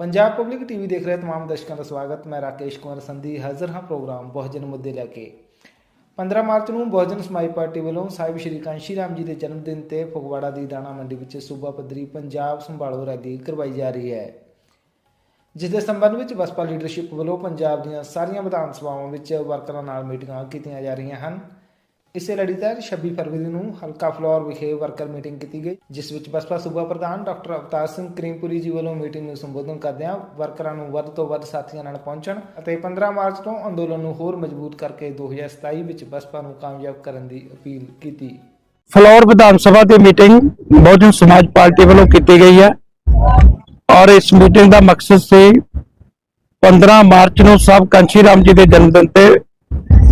Punjab public TV ਦੇਖ ਰਹੇ तमाम ਦਰਸ਼ਕਾਂ ਦਾ ਸਵਾਗਤ ਮੈਂ ਰਾਕੇਸ਼ ਕੁਮਾਰ ਸੰਧੀ ਹਾਜ਼ਰ ਹਾਂ ਪ੍ਰੋਗਰਾਮ ਬਹੁਜਨ ਮੁੱਦੇ ਲੈ ਕੇ 15 ਮਾਰਚ ਨੂੰ ਬਹੁਜਨ ਸਮਾਜ ਪਾਰਟੀ ਵੱਲੋਂ ਸਾਹਿਬ ਸ਼੍ਰੀ ਕਾਂਸ਼ੀ ਰਾਮ ਜੀ ਦੇ ਜਨਮ ਦਿਨ ਤੇ ਫਗਵਾੜਾ ਦੀ ਦਾਣਾ ਮੰਡੀ ਵਿੱਚ ਸੂਬਾ ਪੱਧਰੀ ਪੰਜਾਬ ਸੰਭਾਲੋ ਰੈਲੀ ਕਰਵਾਈ ਜਾ ਰਹੀ ਹੈ ਜਿਸ ਦੇ ਸੰਬੰਧ ਵਿੱਚ ਬਸਪਾ ਲੀਡਰਸ਼ਿਪ ਵੱਲੋਂ ਪੰਜਾਬ ਦੀਆਂ ਸਾਰੀਆਂ ਵਿਧਾਨ ਸਭਾਵਾਂ ਵਿੱਚ ਵਰਕਰਾਂ ਨਾਲ ਮੀਟਿੰਗਾਂ ਕੀਤੀਆਂ ਜਾ ਰਹੀਆਂ ਹਨ ਇਸੇ ਲੜੀ ਤਹਿਤ 26 ਫਰਵਰੀ ਨੂੰ ਹਲਕਾ ਫਲੋਰ ਵਿਖੇ ਵਰਕਰ ਮੀਟਿੰਗ ਕੀਤੀ ਗਈ, ਜਿਸ ਵਿੱਚ ਬਸਪਾ ਸੂਬਾ ਪ੍ਰਧਾਨ ਡਾਕਟਰ ਅਵਤਾਰ ਸਿੰਘ ਕਰੀਮਪੁਰੀ ਜੀ ਵੱਲੋਂ ਮੀਟਿੰਗ ਨੂੰ ਸੰਬੋਧਨ ਕਰਦਿਆਂ ਵਰਕਰਾਂ ਨੂੰ ਵੱਧ ਤੋਂ ਵੱਧ ਸਾਥੀਆਂ ਨਾਲ ਪਹੁੰਚਣ ਅਤੇ 15 ਮਾਰਚ ਤੋਂ ਅੰਦੋਲਨ ਨੂੰ ਹੋਰ ਮਜ਼ਬੂਤ ਕਰਕੇ 2027 ਵਿੱਚ ਬਸਪਾ ਨੂੰ ਕਾਮਯਾਬ ਕਰਨ ਦੀ ਅਪੀਲ ਕੀਤੀ। ਫਲੋਰ ਵਿਧਾਨ ਸਭਾ ਦੀ ਮੀਟਿੰਗ ਬਹੁਜਨ ਸਮਾਜ ਪਾਰਟੀ ਵੱਲੋਂ ਕੀਤੀ ਗਈ ਹੈ ਔਰ ਇਸ ਮੀਟਿੰਗ ਦਾ ਮਕਸਦ ਸੀ 15 ਮਾਰਚ ਨੂੰ ਸਾਹਿਬ ਕਾਂਸ਼ੀ ਰਾਮ ਜੀ ਦੇ ਜਨਮ ਦਿਨ ਤੇ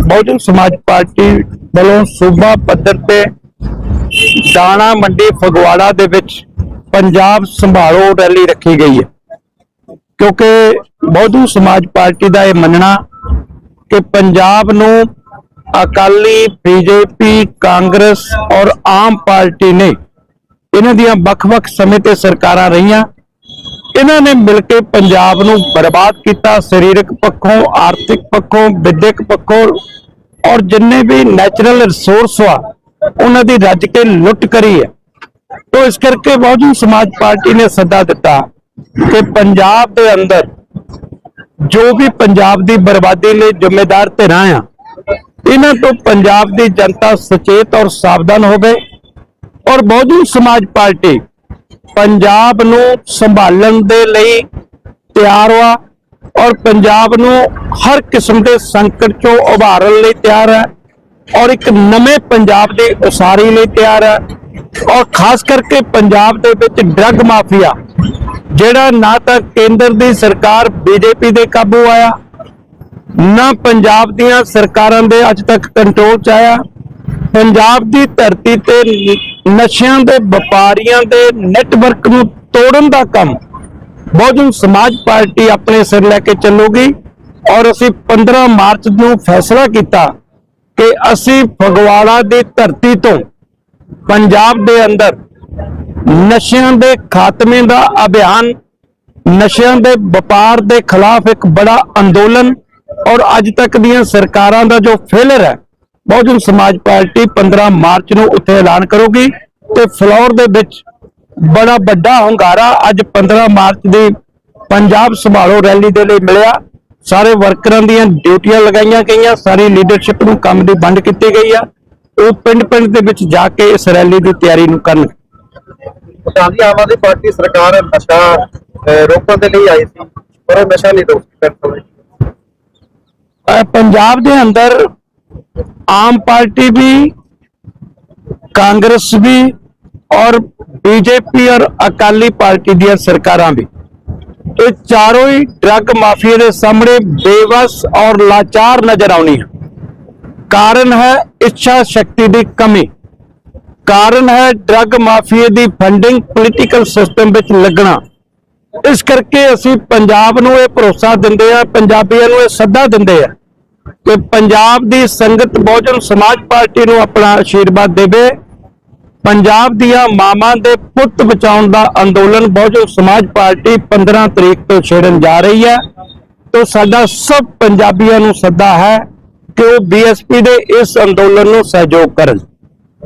ਬਹੁਜਨ ਸਮਾਜ ਪਾਰਟੀ ਵੱਲੋਂ ਸੂਬਾ ਪੱਧਰ ਤੇ ਦਾਣਾ ਮੰਡੀ ਫਗਵਾੜਾ ਦੇ ਵਿੱਚ ਪੰਜਾਬ ਸੰਭਾਲੋ ਰੈਲੀ ਰੱਖੀ ਗਈ ਹੈ। ਕਿਉਂਕਿ ਬਹੁਜਨ ਸਮਾਜ ਪਾਰਟੀ ਦਾ ਇਹ ਮੰਨਣਾ ਕਿ ਪੰਜਾਬ ਨੂੰ ਅਕਾਲੀ, ਬੀਜੇਪੀ, ਕਾਂਗਰਸ ਔਰ ਆਮ ਪਾਰਟੀ ਨੇ ਇਹਨਾਂ ਦੀਆਂ ਵੱਖ-ਵੱਖ ਸਮੇਂ ਤੇ ਸਰਕਾਰਾਂ ਰਹੀਆਂ। ਇਹਨਾਂ ਨੇ ਮਿਲ ਕੇ ਪੰਜਾਬ ਨੂੰ ਬਰਬਾਦ ਕੀਤਾ, ਸਰੀਰਕ ਪੱਖੋਂ, ਆਰਥਿਕ ਪੱਖੋਂ, ਵਿਦਿਅਕ ਪੱਖੋਂ ਔਰ ਜਿੰਨੇ ਵੀ ਨੈਚੁਰਲ ਰਿਸੋਰਸ ਆ, ਉਹਨਾਂ ਦੀ ਰੱਜ ਕੇ ਲੁੱਟ ਕਰੀ ਹੈ। ਤੋਂ ਇਸ ਕਰਕੇ ਬਹੁਜਨ ਸਮਾਜ ਪਾਰਟੀ ਨੇ ਸੱਦਾ ਦਿੱਤਾ ਕਿ ਪੰਜਾਬ ਦੇ ਅੰਦਰ ਜੋ ਵੀ ਪੰਜਾਬ ਦੀ ਬਰਬਾਦੀ ਲਈ ਜ਼ਿੰਮੇਦਾਰ ਧਿਰਾਂ ਆ, ਇਹਨਾਂ ਤੋਂ ਪੰਜਾਬ ਦੀ ਜਨਤਾ ਸੁਚੇਤ ਔਰ ਸਾਵਧਾਨ ਹੋਵੇ ਔਰ ਬਹੁਜਨ ਸਮਾਜ ਪਾਰਟੀ ਪੰਜਾਬ ਨੂੰ ਸੰਭਾਲਣ ਦੇ ਲਈ ਤਿਆਰ ਆ ਔਰ ਪੰਜਾਬ ਨੂੰ ਹਰ ਕਿਸਮ ਦੇ ਸੰਕਟ ਚੋਂ ਉਭਾਰਨ ਲਈ ਤਿਆਰ ਹੈ ਔਰ ਇੱਕ ਨਵੇਂ ਪੰਜਾਬ ਦੀ ਉਸਾਰੀ ਲਈ ਤਿਆਰ ਹੈ ਔਰ ਖਾਸ ਕਰਕੇ ਪੰਜਾਬ ਦੇ ਵਿੱਚ ਡਰੱਗ ਮਾਫੀਆ, ਜਿਹੜਾ ਨਾ ਤਾਂ ਕੇਂਦਰ ਦੀ ਸਰਕਾਰ ਬੀਜੇਪੀ ਦੇ ਕਾਬੂ ਆਇਆ, ਨਾ ਪੰਜਾਬ ਦੀਆਂ ਸਰਕਾਰਾਂ ਦੇ ਅੱਜ ਤੱਕ ਕੰਟਰੋਲ ਚ ਆਇਆ ਪੰਜਾਬ ਦੀ ਧਰਤੀ ਤੇ ਨਸ਼ਿਆਂ ਦੇ, ਵਪਾਰੀਆਂ ਦੇ ਨੈਟਵਰਕ ਨੂੰ ਤੋੜਨ ਦਾ ਕੰਮ ਬਹੁਜਨ ਸਮਾਜ ਪਾਰਟੀ ਆਪਣੇ ਸਿਰ ਲੈ ਕੇ ਚੱਲੂਗੀ ਔਰ ਅਸੀਂ 15 ਮਾਰਚ ਨੂੰ ਫੈਸਲਾ ਕੀਤਾ ਕਿ ਅਸੀਂ ਫਗਵਾੜਾ ਦੀ ਧਰਤੀ ਤੋਂ ਪੰਜਾਬ ਦੇ ਅੰਦਰ ਨਸ਼ਿਆਂ ਦੇ ਖਾਤਮੇ ਦਾ ਅਭਿਆਨ, ਨਸ਼ਿਆਂ ਦੇ ਵਪਾਰ ਦੇ ਖਿਲਾਫ ਇੱਕ ਬੜਾ ਅੰਦੋਲਨ ਔਰ ਅੱਜ ਤੱਕ ਦੀਆਂ ਸਰਕਾਰਾਂ ਦਾ ਜੋ ਫੇਲਰ ਹੈ ਬਹੁਜਨ ਸਮਾਜ ਪਾਰਟੀ 15 ਮਾਰਚ ਨੂੰ ਉੱਥੇ ਐਲਾਨ ਕਰੂਗੀ ਤੇ ਫਲੋਰ ਦੇ ਵਿੱਚ ਬੜਾ ਵੱਡਾ ਹੁੰਗਾਰਾ ਅੱਜ 15 ਮਾਰਚ ਦੀ ਪੰਜਾਬ ਸੰਭਾਲੋ ਰੈਲੀ ਦੇ ਲਈ ਮਿਲਿਆ। ਸਾਰੇ ਵਰਕਰਾਂ ਦੀਆਂ ਡਿਊਟੀਆਂ ਲਗਾਈਆਂ ਗਈਆਂ ਸਾਰੀ ਲੀਡਰਸ਼ਿਪ ਨੂੰ ਕੰਮ ਦੀ ਵੰਡ ਕੀਤੀ ਗਈ ਆ। ਉਹ ਪਿੰਡ ਪਿੰਡ ਦੇ ਵਿੱਚ ਜਾ ਕੇ ਇਸ ਰੈਲੀ ਦੀ ਤਿਆਰੀ ਨੂੰ ਕਰਨ। ਦੀ ਆਮ ਆਦਮੀ ਪਾਰਟੀ ਸਰਕਾਰ ਨਸ਼ਾ ਰੋਕਣ ਦੇ ਲਈ ਆਈ ਸੀ ਪਰ ਉਹ ਨਸ਼ਾ ਨਹੀਂ ਰੋਕ ਸਕਦੀ ਅਹ ਪੰਜਾਬ ਦੇ ਅੰਦਰ ਆਮ ਪਾਰਟੀ ਵੀ, ਕਾਂਗਰਸ ਵੀ ਔਰ ਬੀਜੇਪੀ ਔਰ ਅਕਾਲੀ ਪਾਰਟੀ ਦੀਆਂ ਸਰਕਾਰਾਂ ਵੀ। ਇਹ ਚਾਰੋਂ ਹੀ ਡਰੱਗ ਮਾਫੀਆ ਦੇ ਸਾਹਮਣੇ ਬੇਵਸ ਔਰ ਲਾਚਾਰ ਨਜ਼ਰ ਆਉਣੀਆਂ ਕਾਰਨ ਹੈ ਇੱਛਾ ਸ਼ਕਤੀ ਦੀ ਕਮੀ। ਕਾਰਨ ਹੈ ਡਰੱਗ ਮਾਫੀਆ ਦੀ ਫੰਡਿੰਗ ਪੋਲੀਟੀਕਲ ਸਿਸਟਮ ਵਿੱਚ ਲੱਗਣਾ। ਇਸ ਕਰਕੇ ਅਸੀਂ ਪੰਜਾਬ ਨੂੰ ਇਹ ਭਰੋਸਾ ਦਿੰਦੇ ਆ ਪੰਜਾਬੀਆਂ ਨੂੰ ਇਹ ਸੱਦਾ ਦਿੰਦੇ ਆ ਕਿ ਪੰਜਾਬ ਦੀ ਸੰਗਤ ਬਹੁਜਨ ਸਮਾਜ ਪਾਰਟੀ ਨੂੰ ਆਪਣਾ ਆਸ਼ੀਰਵਾਦ ਦੇਵੇ। ਪੰਜਾਬ ਦੀਆਂ ਮਾਵਾਂ ਦੇ ਪੁੱਤ ਬਚਾਉਣ ਦਾ ਅੰਦੋਲਨ ਬਹੁਜਨ ਸਮਾਜ ਪਾਰਟੀ 15 ਤਰੀਕ ਤੋਂ ਛੇੜਨ ਜਾ ਰਹੀ ਹੈ। ਤੋਂ ਸਾਡਾ ਸਭ ਪੰਜਾਬੀਆਂ ਨੂੰ ਸੱਦਾ ਹੈ ਕਿ ਉਹ ਬੀਐਸਪੀ ਦੇ ਇਸ ਅੰਦੋਲਨ ਨੂੰ ਸਹਿਯੋਗ ਕਰਨ।